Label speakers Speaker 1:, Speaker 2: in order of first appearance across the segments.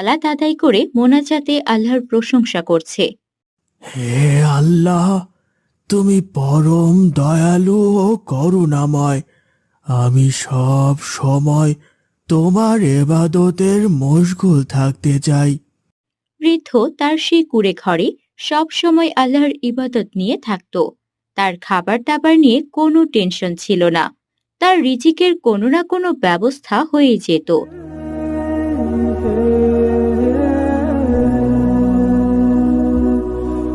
Speaker 1: সালাত আদায় করে মোনাজাতে আল্লাহর প্রশংসা করছে।
Speaker 2: হে আল্লাহ তুমি পরম দয়ালু ও করুণাময়। আমি সব সময় তোমার এবাদতের মশগুল থাকতে চাই।
Speaker 1: বৃদ্ধ তার সেই কুড়ে ঘরে সব সময় আল্লাহর ইবাদত নিয়ে থাকত। তার খাবার দাবার নিয়ে কোনো টেনশন ছিল না। তার রিজিকের কোনো না কোনো ব্যবস্থা হয়ে যেত।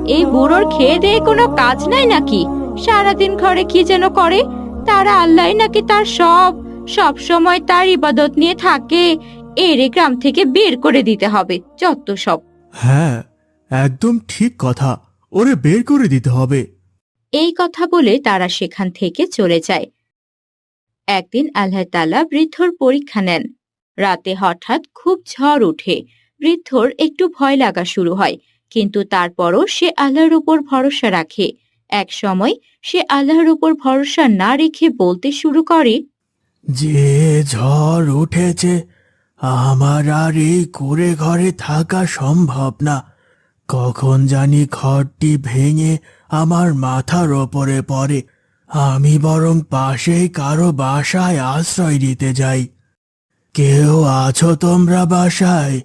Speaker 1: এই বুড়োর খেয়ে দিয়ে কোনো কাজ নাই নাকি? সারাদিন ঘরে কি যেন করে? তারা আল্লাহ নাকি তার সব সব সময় তার ইবাদত নিয়ে থাকে। এরে গ্রাম থেকে বের করে দিতে হবে যত সব।
Speaker 2: হ্যাঁ একদম ঠিক কথা। ওরে বের করে দিতে হবে।
Speaker 1: এই কথা বলে তারা সেখান থেকে চলে যায়। একদিন আল্লাহ তালা বৃদ্ধর পরীক্ষা নেন। রাতে হঠাৎ খুব ঝড় উঠে বৃদ্ধর একটু ভয় লাগা শুরু হয়। কিন্তু তারপরও সে আল্লাহর উপর ভরসা রাখে। এক সময় সে আল্লাহর উপর ভরসা না রেখে বলতে শুরু করে,
Speaker 2: যে ঝড় উঠেছে, আমার আর এই কুড়ে ঘরে থাকা সম্ভব না। কখন জানি ঘরটি ভেঙে আমার মাথার ওপরে পড়ে। আমি বরং পাশেই কারও বাসায় আশ্রয় দিতে যাই। কেউ আছো তোমরা বাসায়?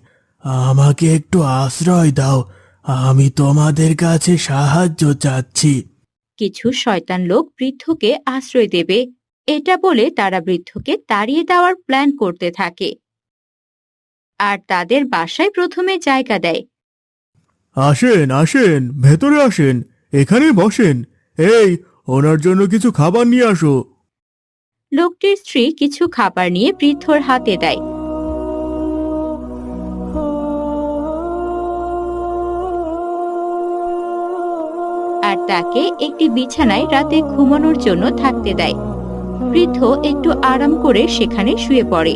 Speaker 2: আমাকে একটু আশ্রয় দাও। আমি তোমাদের কাছে সাহায্য চাচ্ছি।
Speaker 1: কিছু শয়তান লোক বৃদ্ধকে আশ্রয় দেবে। এটা বলে তারা বৃদ্ধকে তাড়িয়ে দেওয়ার প্ল্যান করতে থাকে। আর তাদের বাসায় প্রথমে জায়গা দেয়।
Speaker 2: আসেন আসেন ভেতরে আসেন এখানে বসেন। এই ওনার জন্য কিছু খাবার নিয়ে আসো।
Speaker 1: লোকটির স্ত্রী কিছু খাবার নিয়ে বৃদ্ধর হাতে দেয়। আর তাকে একটি বিছানায় রাতে ঘুমানোর জন্য থাকতে দেয়। বৃদ্ধ একটু আরাম করে সেখানে শুয়ে পড়ে।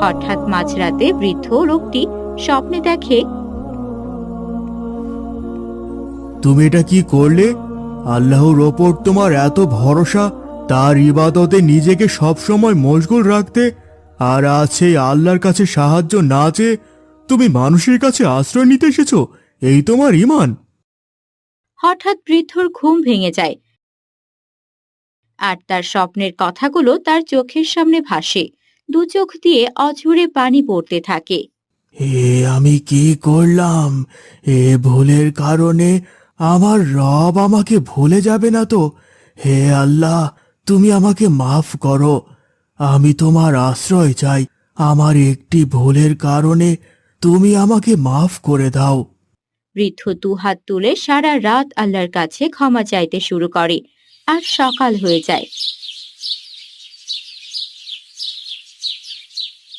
Speaker 1: হঠাৎ মাঝরাতে বৃদ্ধ লোকটি স্বপ্নে দেখে,
Speaker 2: তুমি এটা কি করলে? আল্লাহর ওপর তোমার এত ভরসা, তার ইবাদতে নিজেকে সবসময় মশগুল রাখতে, আর আছে আল্লাহর কাছে সাহায্য না চেয়ে তুমি মানুষের কাছে আশ্রয় নিতে এসেছ এই তোমার ইমান।
Speaker 1: হঠাৎ বৃদ্ধর ঘুম ভেঙে যায়। আর তার স্বপ্নের কথাগুলো তার চোখের সামনে ভাসে। দু চোখ দিয়ে অঝরে পানি পড়তে থাকে।
Speaker 2: এ আমি কি করলাম? এ ভুলের কারণে আমার রব আমাকে ভুলে যাবে না তো। হে আল্লাহ তুমি আমাকে মাফ করো। আমি তোমার আশ্রয় চাই। আমার একটি ভুলের কারণে তুমি আমাকে মাফ করে দাও।
Speaker 1: বৃদ্ধ দুহাত তুলে সারা রাত আল্লাহর কাছে ক্ষমা চাইতে শুরু করে আর সকাল হয়ে যায়।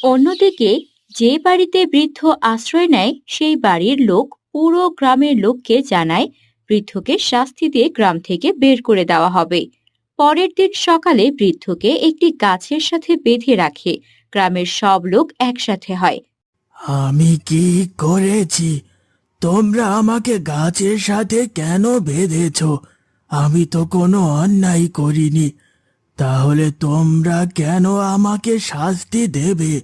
Speaker 1: অন্যদিকে যে বাড়িতে বৃদ্ধ আশ্রয় নেয়, সেই বাড়ির লোক পুরো গ্রামের লোককে জানায়, বৃদ্ধকে শাস্তি দিয়ে গ্রাম থেকে বের করে দেওয়া হবে। পরের দিন সকালে বৃদ্ধকে একটি গাছের সাথে বেঁধে রাখে। গ্রামের সব লোক একসাথে হয়।
Speaker 2: আমি কি করেছি? তোমরা আমাকে গাছের সাথে কেন বেঁধেছ? আমি তো কোনো অন্যায় করিনি। তাহলে তোমরা কেন আমাকে শাস্তি দেবে?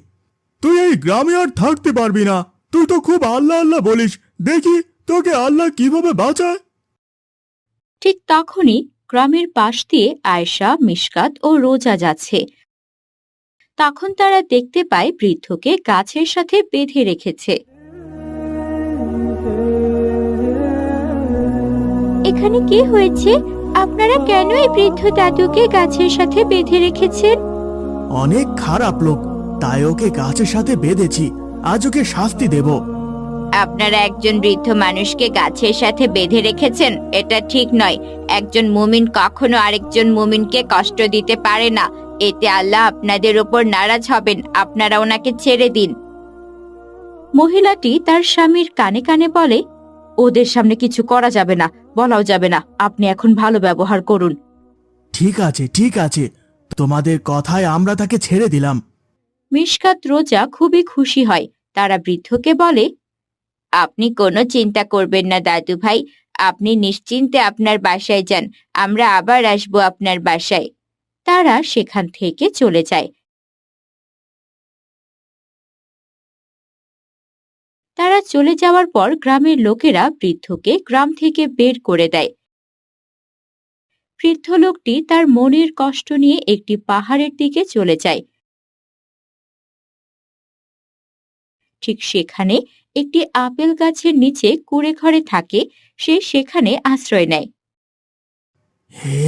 Speaker 2: তুই এই গ্রামে আর থাকতে পারবি না। তুই তো খুব আল্লাহ আল্লাহ বলিস। দেখি তোকে আল্লাহ কীভাবে বাঁচায়?
Speaker 1: ঠিক তখনই গ্রামের পাশ দিয়ে আয়েশা মিশকাত ও রোজা যাচ্ছে। তখন তারা দেখতে পায় বৃদ্ধকে গাছের সাথে বেঁধে রেখেছে। এখানে কি হয়েছে? আপনারা কেন এই বৃদ্ধ দাদুকে গাছের সাথে বেঁধে রেখেছেন?
Speaker 2: অনেক খারাপ লোক তাই ওকে গাছের সাথে বেঁধেছি। আজ ওকে শাস্তি দেব।
Speaker 1: আপনারা একজন বৃদ্ধ মানুষকে গাছের সাথে বেঁধে রেখেছেন? এটা ঠিক নয়। একজন মুমিন কখনো আরেকজন মুমিনকে কষ্ট দিতে পারে না। এতে আল্লাহ আপনাদের উপর নারাজ হবেন। আপনারা ওনাকে ছেড়ে দিন। মহিলাটি তার স্বামীর কানে কানে বলে ওদের সামনে কিছু করা যাবে না বলাও যাবে না। আপনি এখন ভালো ব্যবহার করুন।
Speaker 2: ঠিক আছে ঠিক আছে। তোমাদের কথায় আমরা তাকে ছেড়ে দিলাম।
Speaker 1: মিশকাত রোজা খুবই খুশি হয়। তারা বৃদ্ধকে বলে আপনি কোনো চিন্তা করবেন না দাদু ভাই আপনি নিশ্চিন্তে আপনার বাসায় যান। আমরা আবার আসব আপনার বাসায়। তারা সেখান থেকে চলে যায়। তারা চলে যাওয়ার পর গ্রামের লোকেরা বৃদ্ধকে গ্রাম থেকে বের করে দেয়। বৃদ্ধ লোকটি তার মনের কষ্ট নিয়ে একটি পাহাড়ের দিকে চলে যায়। ঠিক সেখানে একটি আপেল গাছের নিচে কুড়ে ঘরে থাকে, সে সেখানে আশ্রয় নেয়।
Speaker 2: হে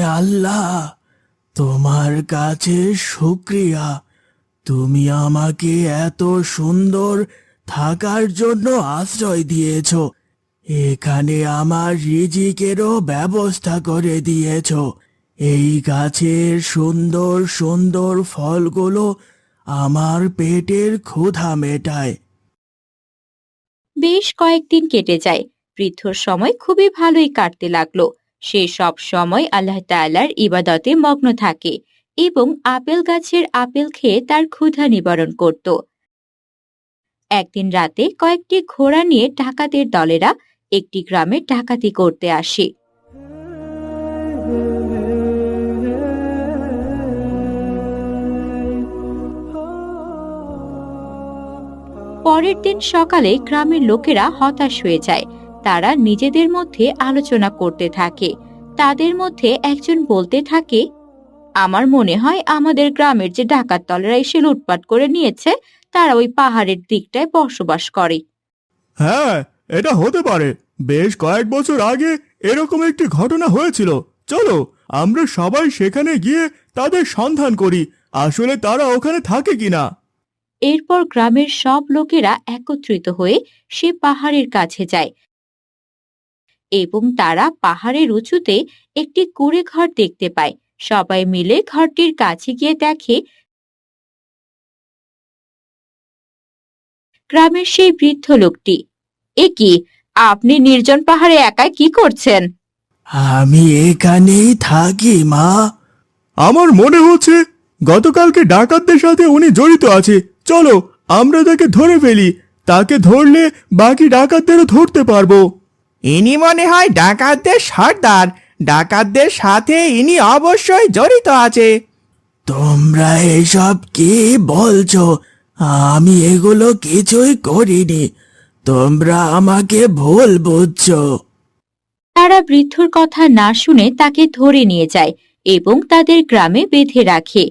Speaker 2: আল্লাহ! তোমার কাছে শুক্রিয়া তুমি আমাকে এত সুন্দর থাকার জন্য আশ্রয় দিয়েছ। এখানে আমার রিজিকেরও ব্যবস্থা করে দিয়েছ। এই গাছের সুন্দর সুন্দর ফলগুলো আমার পেটের ক্ষুধা মেটায়।
Speaker 1: বেশ কয়েকদিন কেটে যায়। বৃদ্ধর সময় খুবই ভালোই কাটতে লাগল। সে সব সময় আল্লাহ তাআলার ইবাদতে মগ্ন থাকে এবং আপেল গাছের আপেল খেয়ে তার ক্ষুধা নিবারণ করত। একদিন রাতে কয়েকটি ঘোড়া নিয়ে ডাকাতের দলেরা একটি গ্রামে ডাকাতি করতে আসে। পরের দিন সকালে গ্রামের লোকেরা হতাশ হয়ে যায় তারা নিজেদের মধ্যে আলোচনা করতে থাকে। তাদের মধ্যে একজন বলতে থাকে আমার মনে হয় আমাদের গ্রামের যে ডাকাত দলেরা এসে লুটপাট করে নিয়েছে তারা ওই পাহাড়ের দিকটায় বসবাস করে।
Speaker 2: হ্যাঁ এটা হতে পারে। বেশ কয়েক বছর আগে এরকম একটি ঘটনা হয়েছিল। চলো আমরা সবাই সেখানে গিয়ে তাদের সন্ধান করি আসলে তারা ওখানে থাকে কিনা।
Speaker 1: এরপর গ্রামের সব লোকেরা একত্রিত হয়ে সে পাহাড়ের কাছে যায়। এবং তারা পাহাড়ের উঁচুতে একটি কুড়ে ঘর দেখতে পায়। সবাই মিলে ঘরটির কাছে গিয়ে দেখে, গ্রামের সেই বৃদ্ধ লোকটি। এ কি? আপনি নির্জন পাহাড়ে একাই কি করছেন?
Speaker 2: আমি এখানেই থাকি, মা। আমার মনে হচ্ছে গতকালকে ডাকাতদের সাথে উনি জড়িত আছে। চলো, আমরা তাকে ধরে ফেলি। তাকে ধরলে বাকি ডাকাতদেরও ধরতে পারব।
Speaker 3: ইনি মনে হয় ডাকাতদের সর্দার। ডাকাতদের সাথে ইনি অবশ্যই জড়িত আছে।
Speaker 2: তোমরা এসব কি বলছো? আমি এগুলো কিছুই করিনি। তোমরা আমাকে ভুল বুঝছ।
Speaker 1: তারা বৃদ্ধর কথা না শুনে তাকে ধরে নিয়ে যায় এবং তাদের গ্রামে বেঁধে রাখে।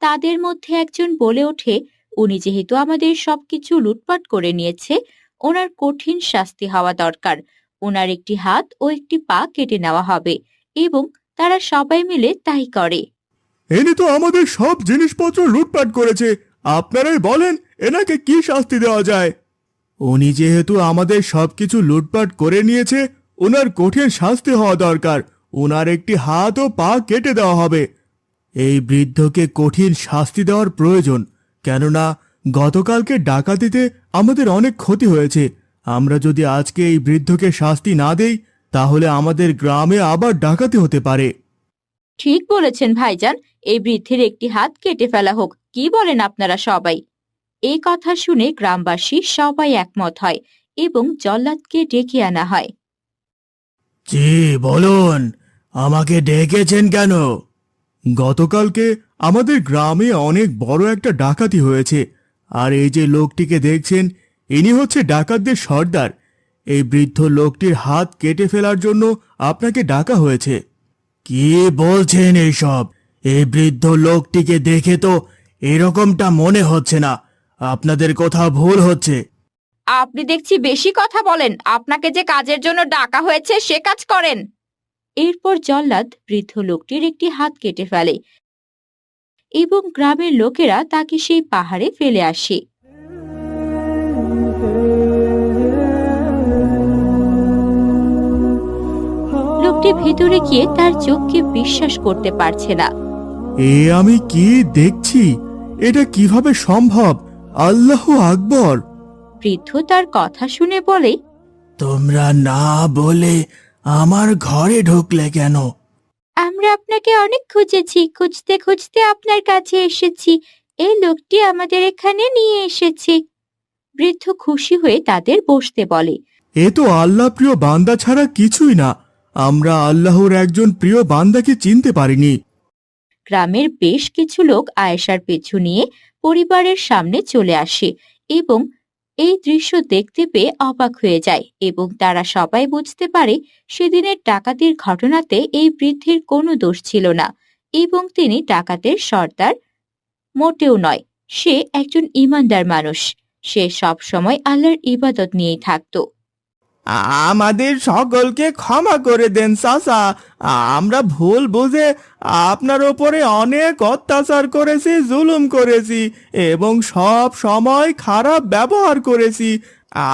Speaker 1: তাদের মধ্যে একজন বলে ওঠে উনি যেহেতু আমাদের সবকিছু লুটপাট করে নিয়েছে ওনার কঠিন শাস্তি হওয়া দরকার। ওনার একটি হাত ও একটি পা কেটে নেওয়া হবে এবং তারা সবাই মিলে তাই করে।
Speaker 2: এনে তো আমাদের সব জিনিসপত্র লুটপাট করেছে। আপনারাই বলেন, এনাকে কি শাস্তি দেওয়া যায়? উনি যেহেতু আমাদের সবকিছু লুটপাট করে নিয়েছে, ওনার কঠিন শাস্তি হওয়া দরকার। ওনার একটি হাত ও পা কেটে দেওয়া হবে। এই বৃদ্ধকে কঠিন শাস্তি দেওয়ার প্রয়োজন। কেননা, গতকালকে ডাকাতিতে আমাদের অনেক ক্ষতি হয়েছে। আমরা যদি আজকে এই বৃদ্ধকে শাস্তি না দেই তাহলে আমাদের গ্রামে আবার ডাকাতি হতে পারে।
Speaker 1: ঠিক বলেছেন ভাইজান। এই বৃদ্ধের একটি হাত কেটে ফেলা হোক কি বলেন আপনারা সবাই? এই কথা শুনে গ্রামবাসী সবাই একমত হয় এবং জল্লাদকে ডেকে আনা হয়।
Speaker 2: জি বলুন আমাকে ডেকেছেন কেন? গতকালকে আমাদের গ্রামে অনেক বড় একটা ডাকাতি হয়েছে। আর এই যে লোকটিকে দেখছেন, ইনি হচ্ছে ডাকাতদের সর্দার। এই বৃদ্ধ লোকটির হাত কেটে ফেলার জন্য আপনাকে ডাকা হয়েছে। কি বলছেন এইসব? এই বৃদ্ধ লোকটিকে দেখে তো এরকমটা মনে হচ্ছে না। আপনাদের কোথাও ভুল হচ্ছে।
Speaker 1: আপনি দেখছি বেশি কথা বলেন। আপনাকে যে কাজের জন্য ডাকা হয়েছে, সে কাজ করেন। এরপর জল্লাদ বৃদ্ধ লোকটির একটি হাত কেটে ফেলে। এবং গ্রামের লোকেরা তাকে সেই পাহাড়ে ফেলে আসে। লোকটি ভেতরে গিয়ে তার চোখকে বিশ্বাস করতে পারছে না।
Speaker 2: এ আমি কি দেখছি? এটা কীভাবে সম্ভব? আল্লাহ আকবর।
Speaker 1: বৃদ্ধ তার কথা শুনে বলে
Speaker 2: তোমরা না বলে আমার ঘরে ঢুকলে কেন?
Speaker 1: আমরা আপনাকে অনেক খুঁজেছি খুঁজতে খুঁজতে আপনার কাছে এসেছি। এই লোকটি আমাদের এখানে নিয়ে এসেছে। বৃদ্ধ খুশি হয়ে তাদের বসতে বলে
Speaker 2: এ তো আল্লাহ প্রিয় বান্দা ছাড়া কিছুই না। আমরা আল্লাহর একজন প্রিয় বান্দাকে চিনতে পারিনি।
Speaker 1: গ্রামের বেশ কিছু লোক আয়েশার পিছু নিয়ে পরিবারের সামনে চলে আসে এবং এই দৃশ্য দেখতে পেয়ে অবাক হয়ে যায় এবং তারা সবাই বুঝতে পারে সেদিনের ডাকাতির ঘটনাতে এই বৃদ্ধির কোনো দোষ ছিল না এবং তিনি ডাকাতের সর্দার মোটেও নয়, সে একজন ইমানদার মানুষ। সে সব সময় আল্লাহর ইবাদত নিয়েই থাকতো।
Speaker 3: আমাদের সকলকে ক্ষমা করে দেন চাচা। আমরা ভুল বুঝে আপনার ওপরে অনেক অত্যাচার করেছি জুলুম করেছি এবং সব সময় খারাপ ব্যবহার করেছি।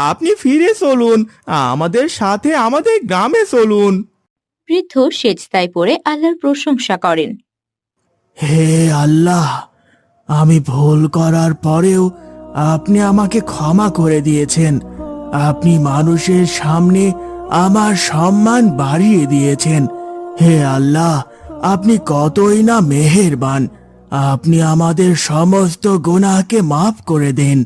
Speaker 3: আপনি ফিরে চলুন আমাদের সাথে আমাদের গ্রামে চলুন।
Speaker 1: বৃদ্ধ সেজদায় পড়ে আল্লাহর প্রশংসা করেন।
Speaker 2: হে আল্লাহ আমি ভুল করার পরেও আপনি আমাকে ক্ষমা করে দিয়েছেন। আপনি মানুষের সামনে আমার সম্মান বাড়িয়ে দিয়েছেন। হে আল্লাহ, আপনি কতই না মেহেরবান। আপনি আমাদের সমস্ত গোনাকে মাফ করে দেন।